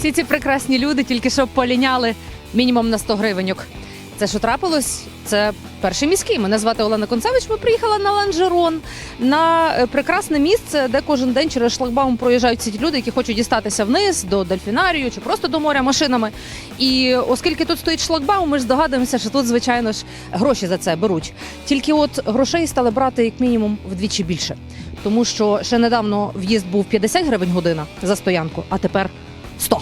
всі ці прекрасні люди тільки що поліняли мінімум на 100 гривеньок. Це що трапилось? Це перший міський. Мене звати Олена Концевич. Ми приїхали на Ланжерон на е, прекрасне місце, де кожен день через шлагбаум проїжджають ці люди, які хочуть дістатися вниз до дельфінарію чи просто до моря машинами. І оскільки тут стоїть шлагбаум, ми ж здогадуємося, що тут, звичайно ж, гроші за це беруть. Тільки от грошей стали брати як мінімум вдвічі більше. Тому що ще недавно в'їзд був 50 гривень година за стоянку, а тепер 100.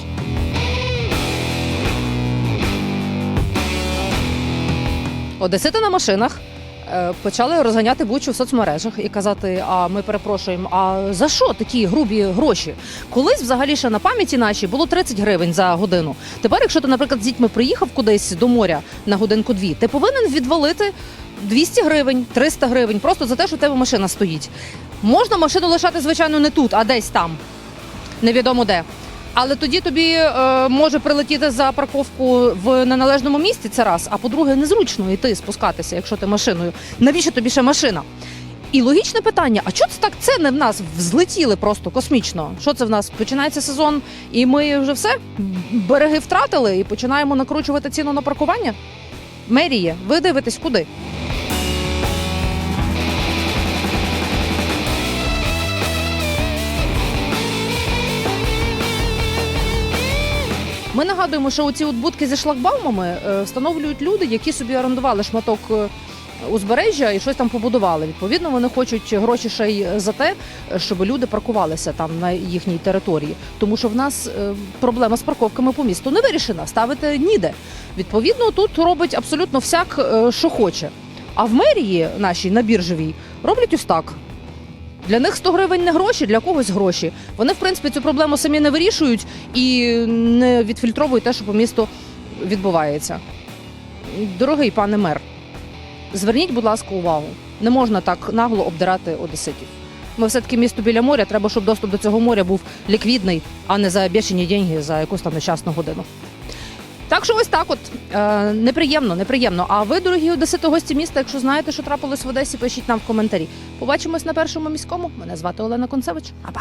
Одесити на машинах е, почали розганяти бучу в соцмережах і казати: а ми перепрошуємо, а за що такі грубі гроші? Колись взагалі ще на пам'яті нашій було 30 гривень за годину. Тепер, якщо ти, наприклад, з дітьми приїхав кудись до моря на годинку дві, ти повинен відвалити 200 гривень, 300 гривень просто за те, що в тебе машина стоїть. Можна машину лишати, звичайно, не тут, а десь там, невідомо де. Але тоді тобі е, може прилетіти за парковку в неналежному місці. Це раз. А по-друге, незручно йти спускатися, якщо ти машиною. Навіщо тобі ще машина? І логічне питання: а чого це так ціни в нас взлетіли просто космічно? Що це в нас? Починається сезон, і ми вже все береги втратили і починаємо накручувати ціну на паркування? Меріє, ви дивитесь куди? Ми нагадуємо, що оці от будки зі шлагбаумами е, встановлюють люди, які собі орендували шматок е, узбережжя і щось там побудували. Відповідно, вони хочуть гроші ще й за те, щоб люди паркувалися там на їхній території. Тому що в нас е, проблема з парковками по місту не вирішена, ставити ніде. Відповідно, тут робить абсолютно всяк, що хоче. А в мерії нашій на біржовій роблять ось так. Для них 100 гривень не гроші, для когось гроші. Вони, в принципі, цю проблему самі не вирішують і не відфільтровують те, що по місту відбувається. Дорогий пане мер, зверніть, будь ласка, увагу. Не можна так нагло обдирати одеситів. Ми все-таки місто біля моря, треба, щоб доступ до цього моря був ліквідний, а не за бешені деньги за якусь там нещасну годину. Так що ось так от е, неприємно, неприємно. А ви, дорогі одесити, гості міста, якщо знаєте, що трапилось в Одесі, пишіть нам в коментарі. Побачимось на першому міському. Мене звати Олена Концевич. Апа!